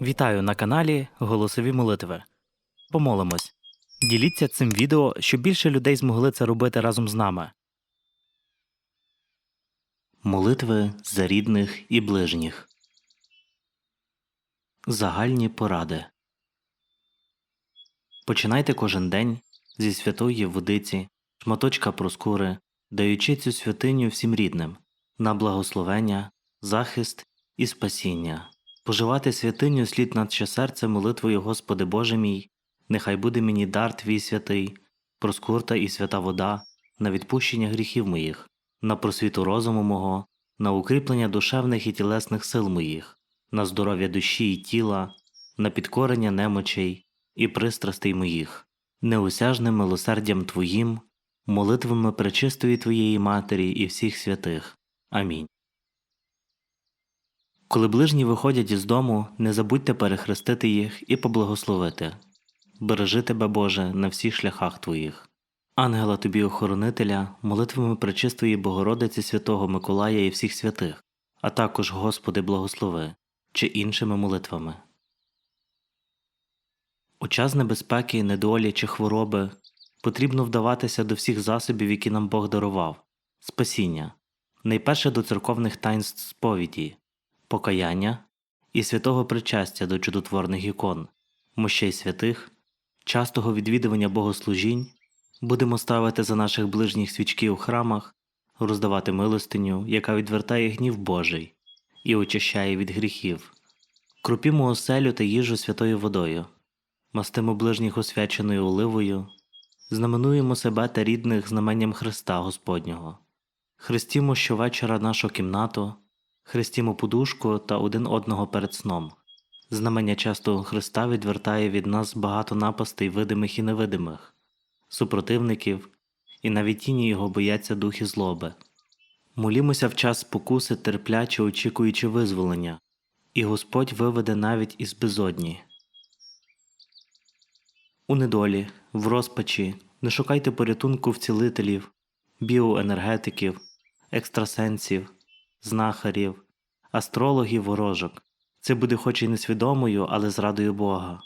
Вітаю на каналі Голосові молитви. Помолимось. Діліться цим відео, щоб більше людей змогли це робити разом з нами. Молитви за рідних і ближніх. Загальні поради. Починайте кожен день зі святої водиці, шматочка проскури, даючи цю святиню всім рідним на благословення, захист і спасіння. Поживати святиню слід наче серце молитвою Господи Боже мій, нехай буде мені дар Твій святий, проскурта і свята вода, на відпущення гріхів моїх, на просвіту розуму мого, на укріплення душевних і тілесних сил моїх, на здоров'я душі і тіла, на підкорення немочей і пристрастей моїх, неусяжним милосердям Твоїм, молитвами пречистої Твоєї Матері і всіх святих. Амінь. Коли ближні виходять із дому, не забудьте перехрестити їх і поблагословити. Бережи тебе, Боже, на всіх шляхах твоїх. Ангела тобі охоронителя, молитвами пречистої Богородиці Святого Миколая і всіх святих, а також Господи благослови, чи іншими молитвами. У час небезпеки, недолі чи хвороби потрібно вдаватися до всіх засобів, які нам Бог дарував спасіння, найперше до церковних таїнств сповіді, покаяння і святого причастя до чудотворних ікон, мощей святих, частого відвідування богослужінь, будемо ставити за наших ближніх свічки у храмах, роздавати милостиню, яка відвертає гнів Божий і очищає від гріхів, крупімо оселю та їжу святою водою, мастимо ближніх освяченою оливою, знаменуємо себе та рідних знаменням Христа Господнього, хрестімо щовечора нашу кімнату, хрестімо подушку та один одного перед сном. Знамення частого Христа відвертає від нас багато напастей видимих і невидимих, супротивників, і навіть тіні його бояться духи злоби. Молімося в час спокуси, терпляче очікуючи визволення, і Господь виведе навіть із безодні. У недолі, в розпачі не шукайте порятунку в цілителів, біоенергетиків, екстрасенсів, знахарів, астрологів, ворожок. Це буде хоч і несвідомою, але зрадою Бога,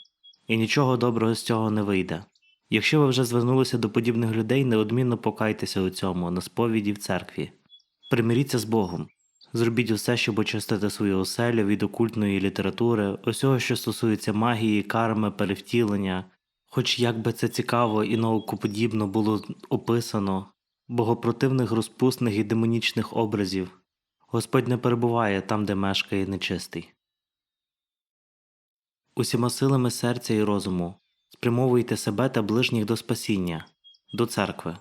і нічого доброго з цього не вийде. Якщо ви вже звернулися до подібних людей, неодмінно покайтеся у цьому на сповіді в церкві. Примиріться з Богом, зробіть усе, щоб очистити свою оселю від окультної літератури, усього, що стосується магії, карми, перевтілення, хоч як би це цікаво і наукоподібно було описано, богопротивних розпусних і демонічних образів. Господь не перебуває там, де мешкає нечистий. Усіма силами серця і розуму спрямовуйте себе та ближніх до спасіння, до церкви,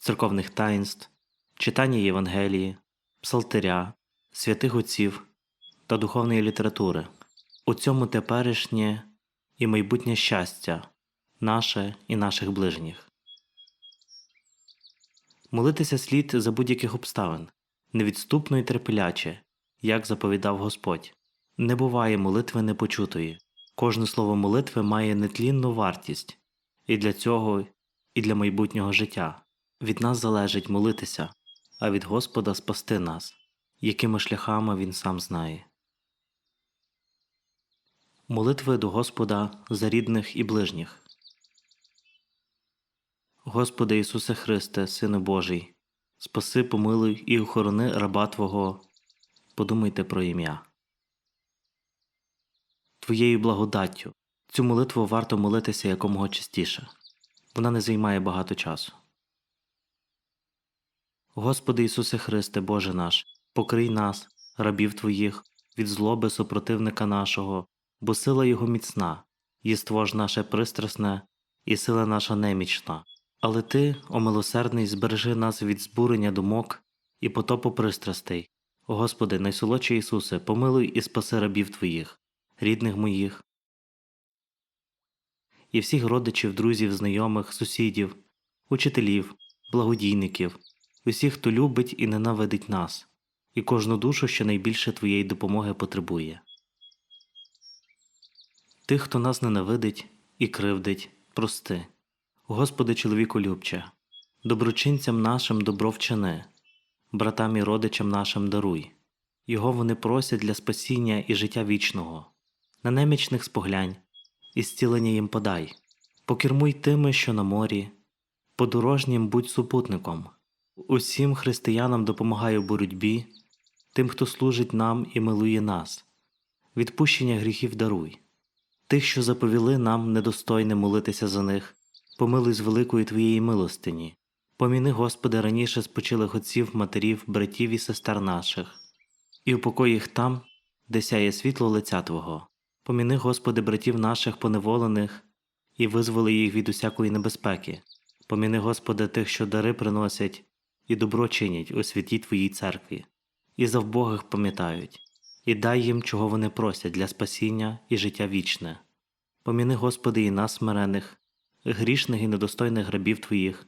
церковних таїнств, читання Євангелії, псалтиря, святих отців та духовної літератури. У цьому теперішнє і майбутнє щастя, наше і наших ближніх. Молитися слід за будь-яких обставин, невідступно і терпляче, як заповідав Господь. Не буває молитви непочутої. Кожне слово молитви має нетлінну вартість, і для цього, і для майбутнього життя. Від нас залежить молитися, а від Господа спасти нас, якими шляхами Він сам знає. Молитви до Господа за рідних і ближніх. Господи Ісусе Христе, Сине Божий, спаси, помилуй і охорони раба Твого. Подумайте про ім'я. Твоєю благодаттю. Цю молитву варто молитися якомога частіше. Вона не займає багато часу. Господи Ісусе Христе, Боже наш, покрий нас, рабів Твоїх, від злоби супротивника нашого, бо сила Його міцна, єство ж наше пристрасне, і сила наша немічна. Але Ти, о милосердний, збережи нас від збурення думок і потопу пристрастей. Господи, найсолодший Ісусе, помилуй і спаси рабів Твоїх, рідних моїх, і всіх родичів, друзів, знайомих, сусідів, учителів, благодійників, усіх, хто любить і ненавидить нас, і кожну душу, що найбільше Твоєї допомоги потребує. Тих, хто нас ненавидить і кривдить, прости. Господи, чоловіку любче, доброчинцям нашим добро вчини, братам і родичам нашим даруй. Його вони просять для спасіння і життя вічного. на немічних споглянь, і зцілення їм подай, покермуй тими, що на морі, подорожнім будь супутником. Усім християнам допомагай у боротьбі, тим, хто служить нам і милує нас, відпущення гріхів даруй. Тих, що заповіли нам недостойне молитися за них, помилуй з великої Твоєї милостині. Поміни, Господи, раніше спочилих отців, матерів, братів і сестер наших, і упокой їх там, де сяє світло лиця Твого. Поміни, Господи, братів наших поневолених, і визволи їх від усякої небезпеки. Поміни, Господи, тих, що дари приносять і добро чинять у святій Твоїй церкві, і за вбогих пам'ятають, і дай їм, чого вони просять для спасіння і життя вічне. Поміни, Господи, і нас, смирених, грішних і недостойних рабів Твоїх,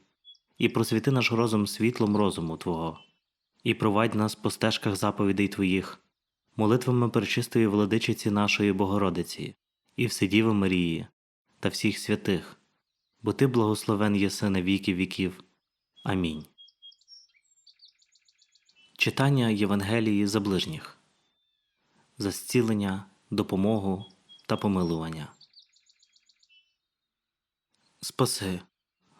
і просвіти наш розум світлом розуму Твого, і провадь нас по стежках заповідей Твоїх, молитвами пречистої владичиці нашої Богородиці, і Вседіви Марії та всіх святих, бо Ти благословен єси на віки віків. Амінь. Читання Євангелії за ближніх за зцілення, допомогу та помилування. Спаси,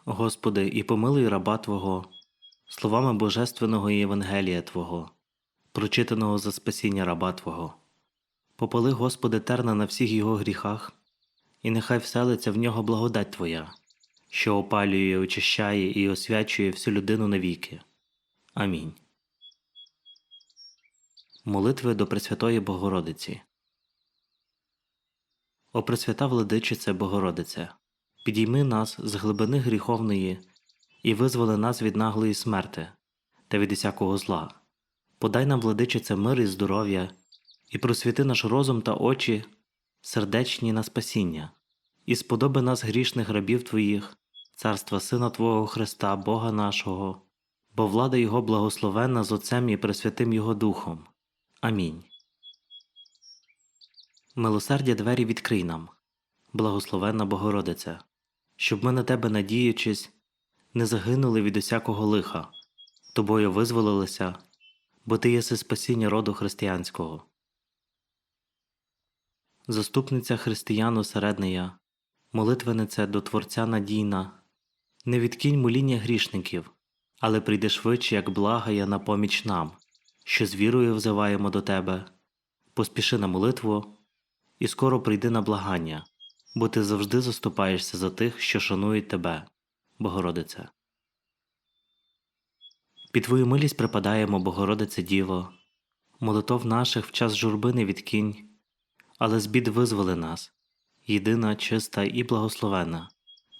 Господи, і помилуй раба Твого, словами Божественного Євангелія Твого, прочитаного за спасіння раба Твого. Попали, Господи, терна на всіх його гріхах, і нехай вселиться в нього благодать Твоя, що опалює, очищає і освячує всю людину навіки. Амінь. Молитви до Пресвятої Богородиці. О Пресвята Владичице Богородице, підійми нас з глибини гріховної і визволи нас від наглої смерти та від усякого зла. Подай нам, владичице, мир і здоров'я, і просвіти наш розум та очі, сердечні на спасіння, і сподоби нас грішних рабів Твоїх, царства Сина Твого Христа, Бога нашого, бо влада Його благословенна з Отцем і Пресвятим Його Духом. Амінь. Милосердя двері відкрий нам, благословенна Богородице, щоб ми на тебе, надіючись, не загинули від усякого лиха, тобою визволилися, бо ти єси спасіння роду християнського. Заступниця християн усереднея, молитвениця до Творця надійна, не відкинь моління грішників, але прийди швидше, як благая на поміч нам що з вірою взиваємо до тебе, поспіши на молитву і скоро прийди на благання, бо ти завжди заступаєшся за тих, що шанують тебе, Богородице. Під Твою милість припадаємо, Богородице Діво, молитов наших в час журби не відкинь, але з бід визволи нас, єдина, чиста і благословена,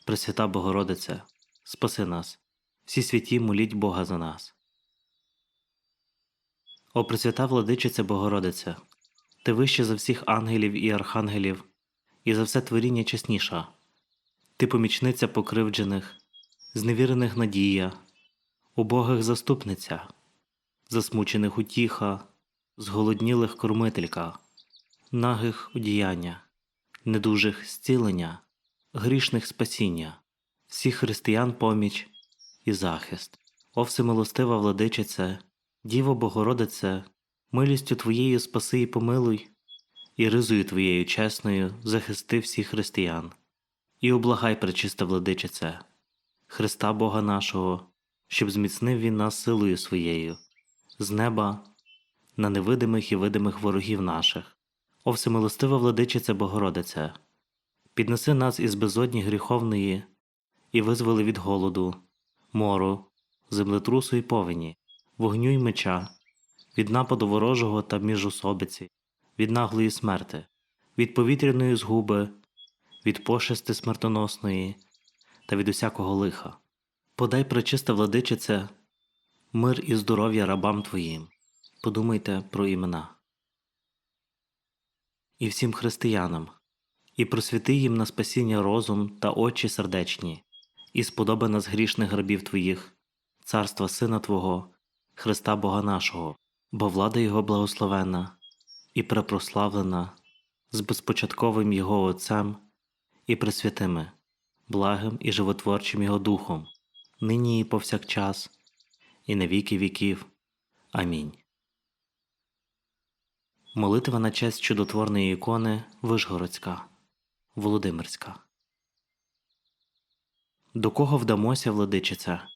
Пресвята Богородице, спаси нас, всі святі моліть Бога за нас. О Пресвята Владичице Богородице, Ти вище за всіх ангелів і архангелів, і за все творіння чесніша, Ти помічниця покривджених, зневірених надія, убогих заступниця, засмучених утіха, зголоднілих кормителька, нагих одіяння, недужих зцілення, грішних спасіння, всіх християн поміч і захист, О всемилостива владичице. Діво Богородице, милістю Твоєю спаси і помилуй, і ризою Твоєю чесною захисти всіх християн, і облагай, пречиста владичице, Христа Бога нашого, щоб зміцнив Він нас силою своєю, з неба на невидимих і видимих ворогів наших. О всемилостива владичице Богородице, піднеси нас із безодні гріховної і визволи від голоду, мору, землетрусу і повені вогню й меча, від нападу ворожого та міжособиці, від наглої смерти, від повітряної згуби, від пошести смертоносної та від усякого лиха. Подай, пречиста владичице, мир і здоров'я рабам Твоїм. Подумайте про імена. І всім християнам, і просвіти їм на спасіння розум та очі сердечні, і сподоби нас грішних рабів Твоїх, царства Сина Твого. Христа Бога нашого, бо влада Його благословена і препрославлена з безпочатковим Його Отцем і пресвятими, благим і животворчим Його Духом, нині і повсякчас, і на віки віків. Амінь. Молитва на честь чудотворної ікони Вишгородська, Володимирська. До кого вдамося, владичице?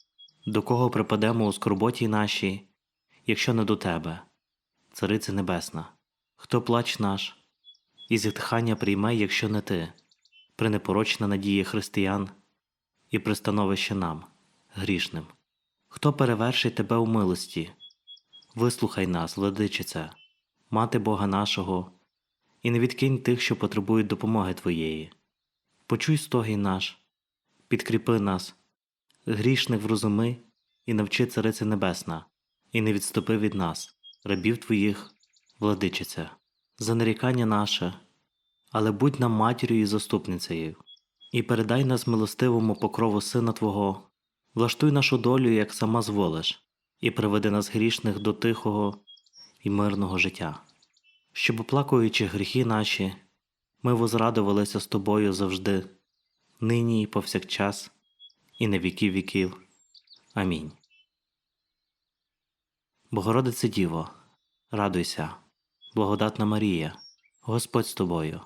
До кого припадемо у скорботі нашій, якщо не до тебе, Царице Небесна? Хто плач наш, і зітхання прийме, якщо не ти, пренепорочна надія християн і пристановище нам, грішним? Хто перевершить тебе у милості? Вислухай нас, владичице, мати Бога нашого, і не відкинь тих, що потребують допомоги Твоєї. Почуй стогій наш, підкріпи нас, грішних врозуми і навчи Царице Небесна, і не відступи від нас, рабів Твоїх, владичице, за нарікання наше, але будь нам матір'ю і заступницею, і передай нас милостивому покрову Сина Твого, влаштуй нашу долю, як сама зволиш, і приведи нас грішних до тихого і мирного життя, щоб, оплакуючи гріхи наші, ми возрадувалися з тобою завжди, нині і повсякчас, і на віки віків. Амінь. Богородице Діво, радуйся, благодатна Марія, Господь з тобою,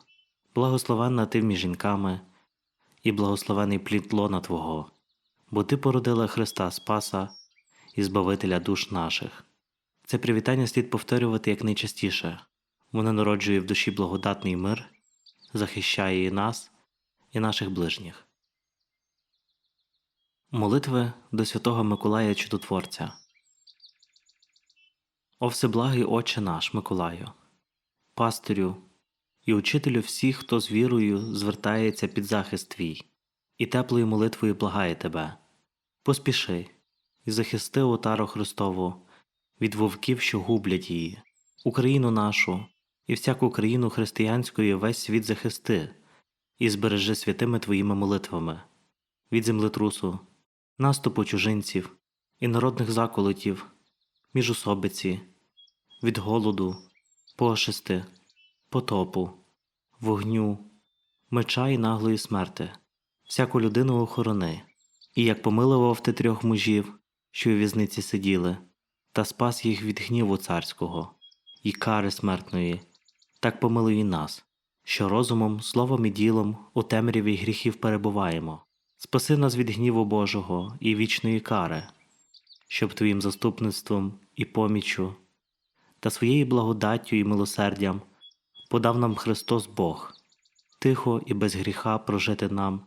благословенна ти між жінками, і благословений плід лона Твого, бо Ти породила Христа Спаса і Збавителя душ наших. Це привітання слід повторювати якнайчастіше. Воно народжує в душі благодатний мир, захищає і нас, і наших ближніх. Молитви до Святого Миколая Чудотворця. О всеблагий Отче наш, Миколаю, пастирю і учителю всіх, хто з вірою звертається під захист твій, і теплою молитвою благає тебе. Поспіши і захисти отару Христову від вовків, що гублять її, Україну нашу і всяку країну християнську весь світ захисти, і збережи святими твоїми молитвами від землетрусу, наступу чужинців і народних заколотів, міжособиці, від голоду, пошести, потопу, вогню, меча і наглої смерти, всяку людину охорони, і як помилував ти трьох мужів, що у в'язниці сиділи, та спас їх від гніву царського і кари смертної, так помилуй і нас, що розумом, словом і ділом у темряві гріхів перебуваємо. Спаси нас від гніву Божого і вічної кари, щоб Твоїм заступництвом і поміччю та своєю благодаттю і милосердям подав нам Христос Бог, тихо і без гріха прожити нам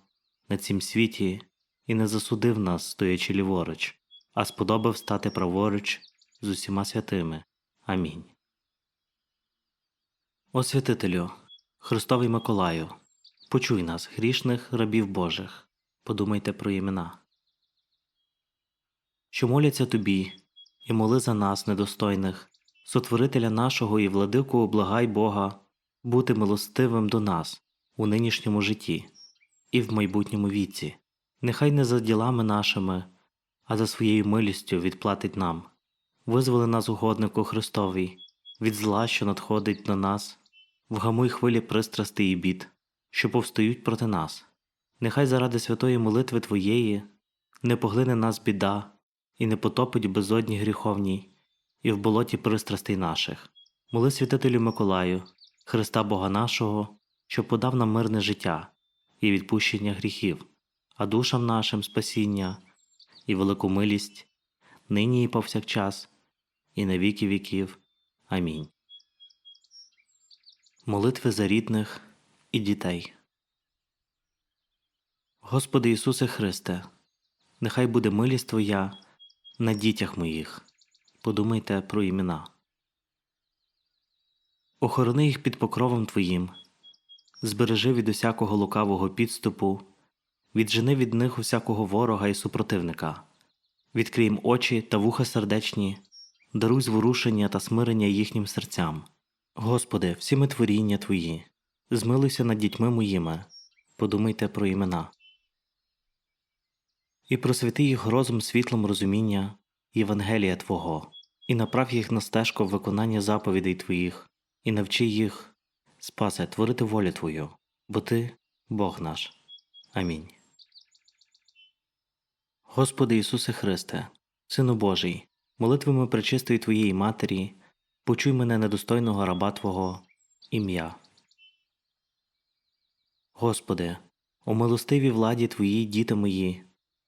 на цім світі і не засудив нас, стоячи ліворуч, а сподобав стати праворуч з усіма святими. Амінь. О святителю, Христовий Миколаю, почуй нас, грішних рабів Божих, подумайте про імена, що моляться тобі, і моли за нас, недостойних, сотворителя нашого і владику облагай Бога, бути милостивим до нас у нинішньому житті і в майбутньому віці, нехай не за ділами нашими, а за своєю милістю відплатить нам, визволи нас угоднику Христовій, від зла, що надходить на нас, вгамуй хвилі пристрасти і бід, що повстають проти нас. Нехай заради святої молитви Твоєї не поглине нас біда і не потопить безодні гріховній, і в болоті пристрастей наших. Моли святителю Миколаю, Христа Бога нашого, що подав нам мирне життя і відпущення гріхів, а душам нашим спасіння і велику милість, нині і повсякчас, і на віки віків. Амінь. Молитви за рідних і дітей. Господи Ісусе Христе, нехай буде милість Твоя на дітях моїх. Подумайте про імена. Охорони їх під покровом Твоїм, збережи від усякого лукавого підступу, віджени від них усякого ворога і супротивника, відкрий їм очі та вуха сердечні, даруй зворушення та смирення їхнім серцям. Господи, всі ми творіння Твої, змилуйся над дітьми моїми, подумайте про імена. І просвіти їх розум світлом розуміння Євангелія Твого, і направ їх на стежку виконання заповідей Твоїх, і навчи їх, спасе, творити волю Твою, бо Ти Бог наш. Амінь. Господи Ісусе Христе, Сину Божий, молитвами пречистої Твоєї Матері, Почуй мене недостойного раба Твого ім'я. Господи, у милостивій владі Твоїй діти мої,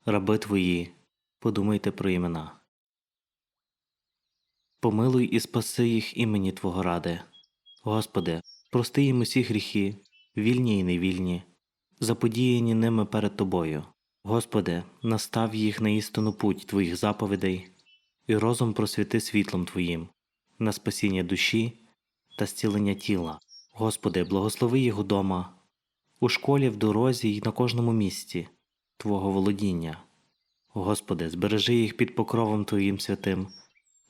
раби Твої, подумайте про імена. Помилуй і спаси їх імені Твого ради. Господи, прости їм усі гріхи, вільні і невільні, заподіяні ними перед Тобою. Господи, настав їх на істинну путь Твоїх заповідей, і розум просвіти світлом Твоїм, на спасіння душі та зцілення тіла. Господи, благослови їх удома, у школі, в дорозі й на кожному місці Твого володіння. Господи, збережи їх під покровом Твоїм святим,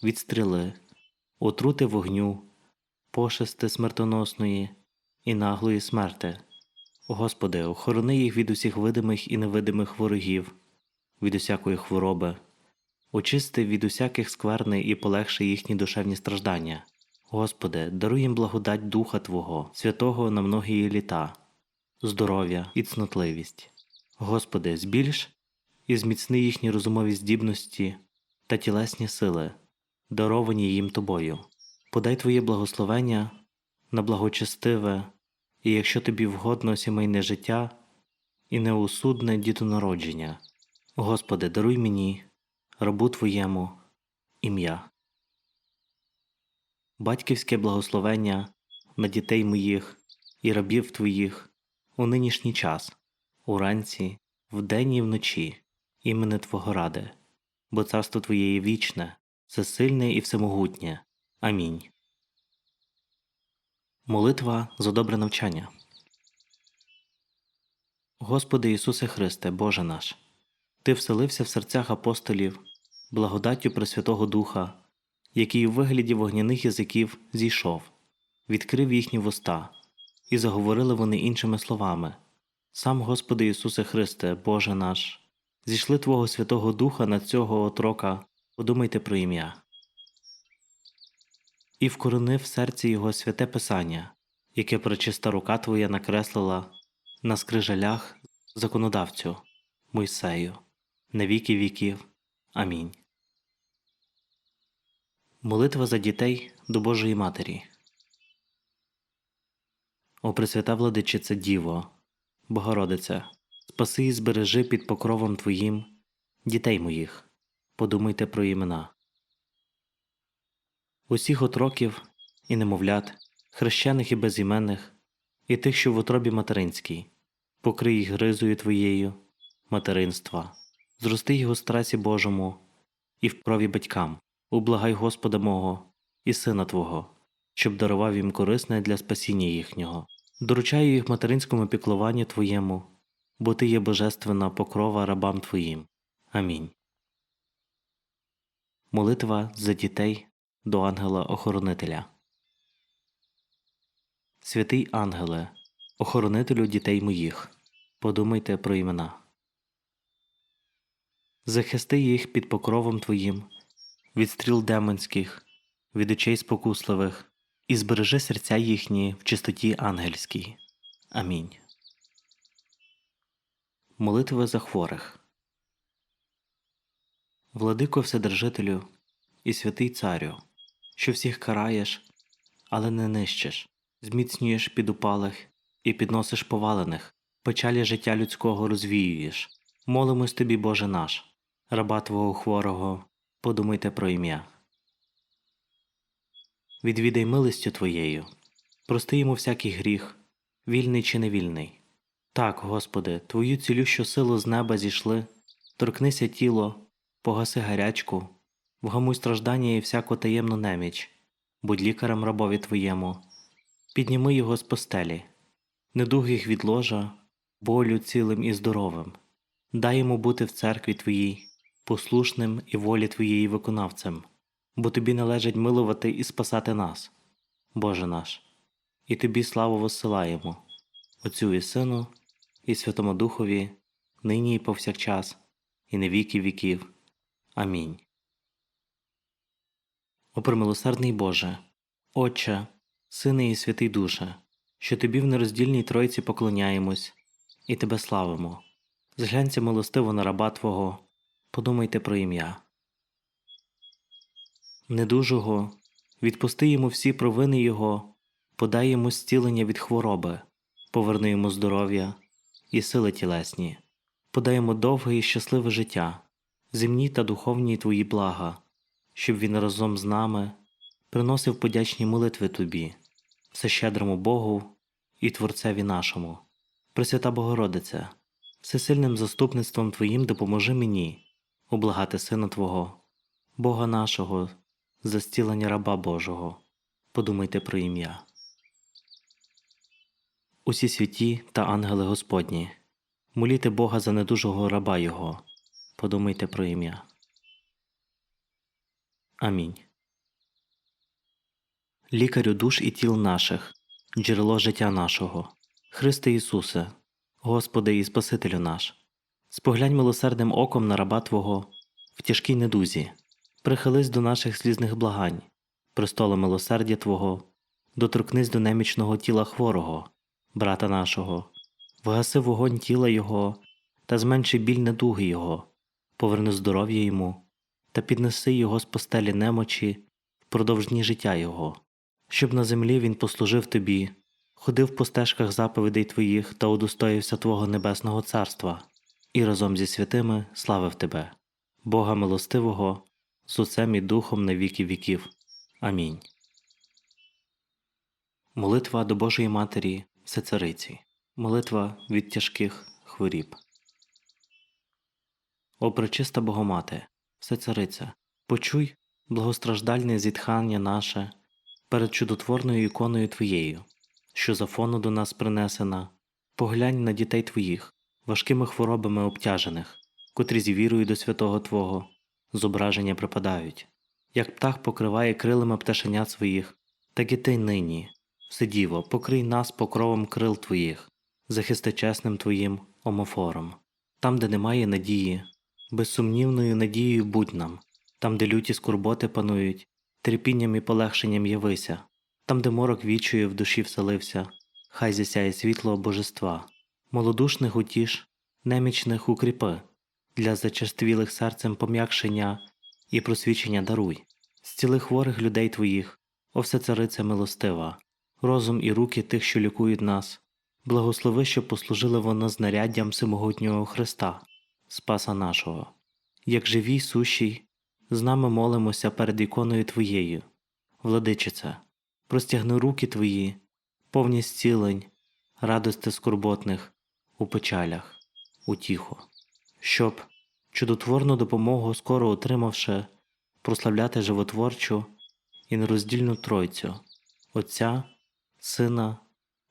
від стріли, отрути вогню, пошести смертоносної і наглої смерти. Господи, охорони їх від усіх видимих і невидимих ворогів, від усякої хвороби, очисти від усяких скверни і полегши їхні душевні страждання. Господи, даруй їм благодать Духа Твого, святого на многії літа, здоров'я і цнотливість. Господи, збільш і зміцни їхні розумові здібності та тілесні сили, даровані їм Тобою. Подай Твоє благословення на благочестиве і, якщо тобі вгодно, сімейне життя і неусудне дітонародження. Господи, даруй мені, рабу Твоєму, ім'я. Батьківське благословення на дітей моїх і рабів Твоїх у нинішній час, уранці, вдень і вночі, імени Твого ради, бо царство Твоє є вічне, всесильне і всемогутнє. Амінь. Молитва за добре навчання. Господи Ісусе Христе, Боже наш, Ти вселився в серцях апостолів, благодаттю Пресвятого Духа, який у вигляді вогняних язиків зійшов, відкрив їхні вуста, і заговорили вони іншими словами. Сам Господи Ісусе Христе, Боже наш, зійшли Твого Святого Духа на цього отрока, подумайте про ім'я і вкоронив в серці його святе Писання, яке пречиста рука Твоя накреслила на скрижалях законодавцю Мойсею, на віки віків. Амінь. Молитва за дітей до Божої Матері. О Пресвята владичице Діво, Богородице, спаси і збережи під покровом Твоїм дітей моїх. Подумайте про імена усіх отроків і немовлят, хрещених і безіменних, і тих, що в утробі материнській, покрий їх гризою Твоєю, материнства, зрости їх у страсі Божому і в праві батькам, ублагай Господа мого і Сина Твого, щоб дарував їм корисне для спасіння їхнього. Доручаю їх материнському піклуванню Твоєму, бо Ти є божественна покрова рабам Твоїм. Амінь. Молитва за дітей до ангела-охоронителя. Святий ангеле, охоронителю дітей моїх, подумайте про імена. Захисти їх під покровом Твоїм, від стріл демонських, від очей спокусливих, і збережи серця їхні в чистоті ангельській. Амінь. Молитви за хворих. Владико Вседержителю і святий Царю що всіх караєш, але не нищиш, зміцнюєш підупалих і підносиш повалених, печалі життя людського розвіюєш. Молимось тобі, Боже наш, раба Твого хворого, подумайте про ім'я. Відвідай милостю Твоєю, прости йому всякий гріх, вільний чи невільний. Так, Господи, Твою цілющу силу з неба зійшли, торкнися тіло, погаси гарячку вгамуй страждання і всяку таємну неміч, будь лікарем рабові твоєму, підніми його з постелі, недугих від ложа, болю цілим і здоровим, дай йому бути в церкві Твоїй, послушним і волі Твоєї виконавцем, бо тобі належить милувати і спасати нас, Боже наш, і тобі славу воссилаємо, Отцю і Сину, і Святому Духові, нині і повсякчас, і на віки віків. Амінь. О премилосердний Боже, Отче, Сине і Святий Душе, що Тобі в нероздільній Тройці поклоняємось і Тебе славимо. Зглянься милостиво на раба Твого, подумайте про ім'я. Недужого відпусти йому всі провини його, подай йому зцілення від хвороби, поверни йому здоров'я і сили тілесні, подай йому довге і щасливе життя, земні та духовні твої блага, щоб він разом з нами приносив подячні молитви тобі, всещедрому Богу і Творцеві нашому. Пресвята Богородице, всесильним заступництвом Твоїм допоможи мені облагати Сина Твого, Бога нашого, за зцілення раба Божого. Подумайте про ім'я. Усі святі та ангели Господні, моліте Бога за недужого раба Його. Подумайте про ім'я. Амінь. Лікарю душ і тіл наших, джерело життя нашого, Христе Ісусе, Господи і Спасителю наш, споглянь милосердним оком на раба Твого в тяжкій недузі, прихились до наших слізних благань, престоле милосердя Твого, доторкнись до немічного тіла хворого, брата нашого, вгаси вогонь тіла Його та зменши біль недуги Його, поверни здоров'я йому та піднеси Його з постелі немочі впродовж дні життя Його, щоб на землі Він послужив Тобі, ходив по стежках заповідей Твоїх та удостоївся Твого небесного царства, і разом зі святими славив Тебе, Бога милостивого, з Отцем і Духом на віки віків. Амінь. Молитва до Божої Матері Всецариці. Молитва від тяжких хворіб. О пречиста Богомате, Всецариця, почуй благостраждальне зітхання наше перед чудотворною іконою Твоєю, що за фону до нас принесена, поглянь на дітей Твоїх, важкими хворобами обтяжених, котрі з вірою до святого Твого зображення припадають, як птах покриває крилами пташенят своїх, так і ти нині, Вседіво, покрий нас покровом крил Твоїх, захисти чесним Твоїм омофором, там, де немає надії, безсумнівною надією будь нам, там, де люті скорботи панують, терпінням і полегшенням явися, там, де морок вічує в душі вселився, хай засяє світло божества, молодушних утіш, немічних укріпи, для зачерствілих серцем пом'якшення і просвічення даруй, зціли хворих людей Твоїх, о все цариця милостива, розум і руки тих, що лікують нас, благослови, щоб послужили воно знаряддям всемогутнього Христа, Спаса нашого. Як живій сущій, з нами молимося перед іконою Твоєю, владичице, простягни руки Твої, повні зцілень, радости скорботних, у печалях, утіху, щоб, чудотворну допомогу скоро отримавши, прославляти животворчу і нероздільну Тройцю, Отця, Сина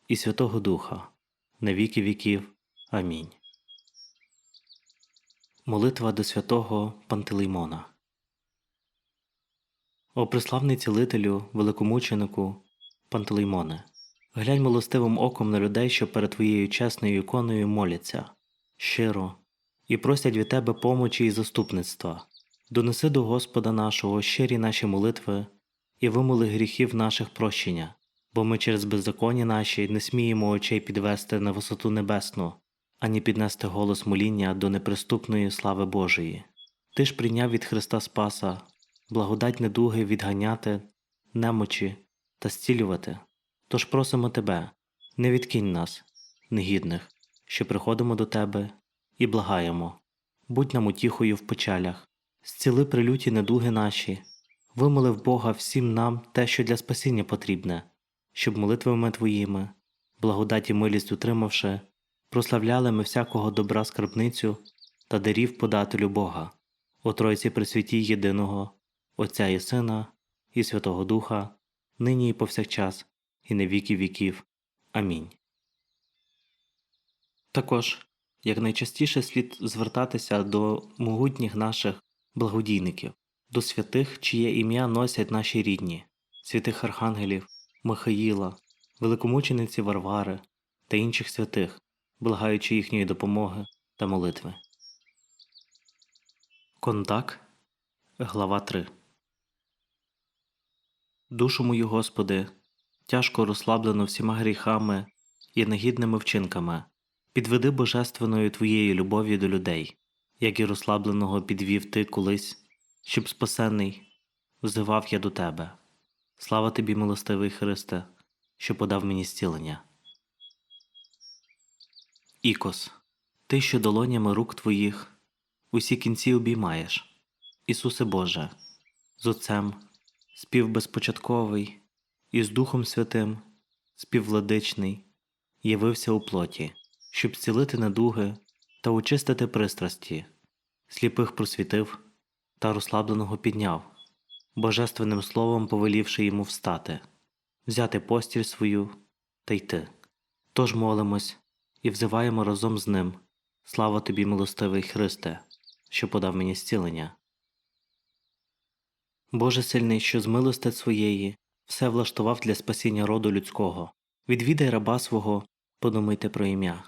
і Святого Духа, на віки віків. Амінь. Молитва до святого Пантелеймона. О преславний цілителю, великомученику, Пантелеймоне, глянь милостивим оком на людей, що перед твоєю чесною іконою моляться, щиро, і просять від тебе помочі і заступництва. Донеси до Господа нашого щирі наші молитви і вимоли гріхів наших прощення, бо ми через беззаконня наші не сміємо очей підвести на висоту небесну, ані піднести голос моління до неприступної слави Божої. Ти ж прийняв від Христа Спаса, благодать недуги відганяти, немочі та зцілювати. Тож просимо тебе, не відкинь нас, негідних, що приходимо до тебе і благаємо, будь нам утіхою в печалях, зціли прилюті недуги наші, вимолив Бога всім нам те, що для спасіння потрібне, щоб молитвами Твоїми, благодаті милість утримавши, прославляли ми всякого добра скарбницю та дарів подателю Бога, о Тройці Пресвятій єдиного, Отця і Сина, і Святого Духа, нині і повсякчас, і на віки віків. Амінь. Також якнайчастіше слід звертатися до могутніх наших благодійників, до святих, чиє ім'я носять наші рідні, святих архангелів, Михаїла, великомучениці Варвари та інших святих, благаючи їхньої допомоги та молитви. Кондак, глава 3 Душу мою, Господи, тяжко розслаблено всіма гріхами і негідними вчинками, підведи божественною Твоєю любов'ю до людей, як і розслабленого підвів Ти колись, щоб спасений, взивав я до Тебе. Слава тобі, милостивий Христе, що подав мені зцілення. Ікос, ти, що долонями рук твоїх усі кінці обіймаєш. Ісусе Боже, з Отцем, співбезпочатковий, і з Духом Святим, співвладичний, явився у плоті, щоб зцілити недуги та очистити пристрасті, сліпих просвітив та розслабленого підняв, божественним словом повелівши йому встати, взяти постіль свою та йти. Тож молимось і взиваємо разом з ним. Слава тобі, милостивий Христе, що подав мені зцілення. Боже сильний, що з милости своєї все влаштував для спасіння роду людського. Відвідай раба свого, подумайте про ім'я,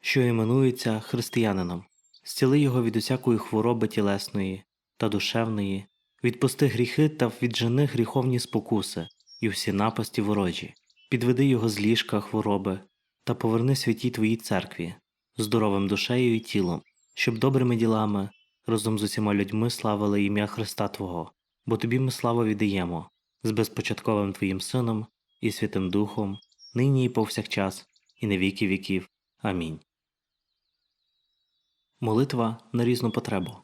що іменується християнином, зціли його від усякої хвороби тілесної та душевної, відпусти гріхи та віджени гріховні спокуси і всі напасті ворожі, підведи його з ліжка хвороби та поверни святій твоїй церкві, здоровим душею і тілом, щоб добрими ділами разом з усіма людьми славили ім'я Христа Твого, бо тобі ми славу віддаємо з безпочатковим Твоїм Сином і Святим Духом, нині і повсякчас, і на віки віків. Амінь. Молитва на різну потребу.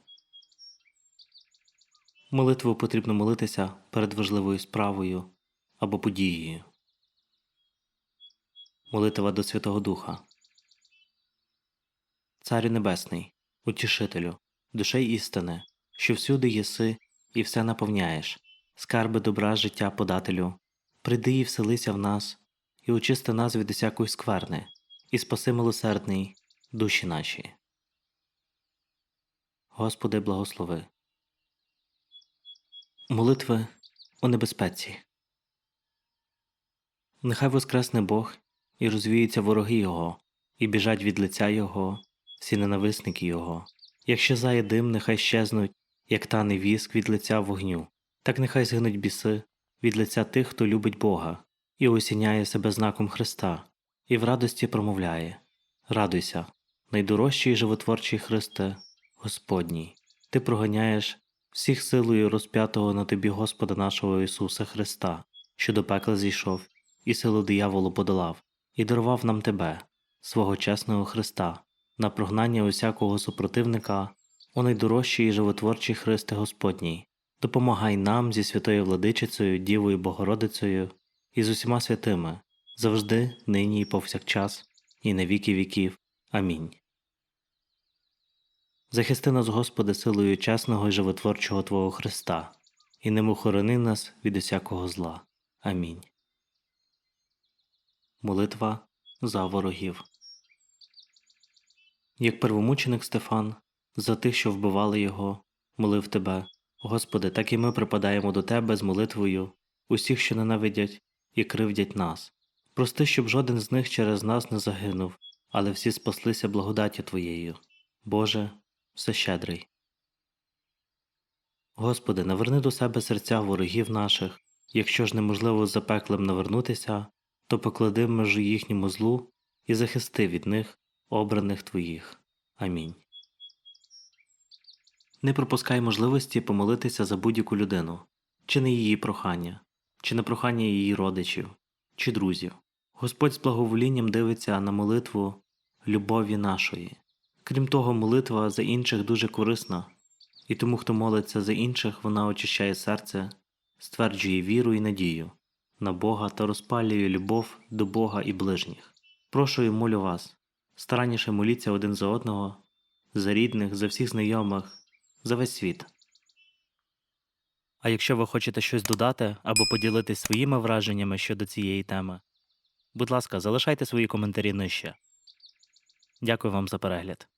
Молитву потрібно молитися перед важливою справою або подією. Молитва до Святого Духа. Царю Небесний, Утішителю, душей істини, що всюди єси і все наповняєш, скарби добра життя подателю, прийди і вселися в нас, і очисти нас від усякої скверни, і спаси милосердний душі наші. Господи, благослови. Молитви у небезпеці. Нехай воскресне Бог і розвіються вороги Його, і біжать від лиця Його, всі ненависники Його. Як щезає дим, нехай щезнуть, як тане віск від лиця вогню, так нехай згинуть біси від лиця тих, хто любить Бога, і осіняє себе знаком Христа, і в радості промовляє. Радуйся, найдорожчий животворчий Христе, Господній, Ти проганяєш всіх силою розп'ятого на тобі Господа нашого Ісуса Христа, що до пекла зійшов, і силу дияволу подолав, і дарував нам Тебе, свого чесного Христа, на прогнання усякого супротивника, о найдорожчий і животворчий Христе Господній, допомагай нам зі святою владичицею, Дівою Богородицею і з усіма святими, завжди, нині і повсякчас, і на віки віків. Амінь. Захисти нас, Господи, силою чесного і животворчого Твого Христа, і ним охорони нас від усякого зла. Амінь. Молитва за ворогів. Як первомученик Стефан, за тих, що вбивали його, молив Тебе, Господи, так і ми припадаємо до Тебе з молитвою, усіх, що ненавидять і кривдять нас. Прости, щоб жоден з них через нас не загинув, але всі спаслися благодаті Твоєю. Боже, всещедрий. Господи, наверни до себе серця ворогів наших, якщо ж неможливо за пеклем навернутися, то поклади межу їхньому злу і захисти від них обраних Твоїх. Амінь. Не пропускай можливості помолитися за будь-яку людину, чи на її прохання, чи на прохання її родичів, чи друзів. Господь з благоволінням дивиться на молитву любові нашої. Крім того, молитва за інших дуже корисна, і тому, хто молиться за інших, вона очищає серце, стверджує віру і надію на Бога та розпалює любов до Бога і ближніх. Прошу і молю вас, старанніше моліться один за одного, за рідних, за всіх знайомих, за весь світ. А якщо ви хочете щось додати або поділитись своїми враженнями щодо цієї теми, будь ласка, залишайте свої коментарі нижче. Дякую вам за перегляд.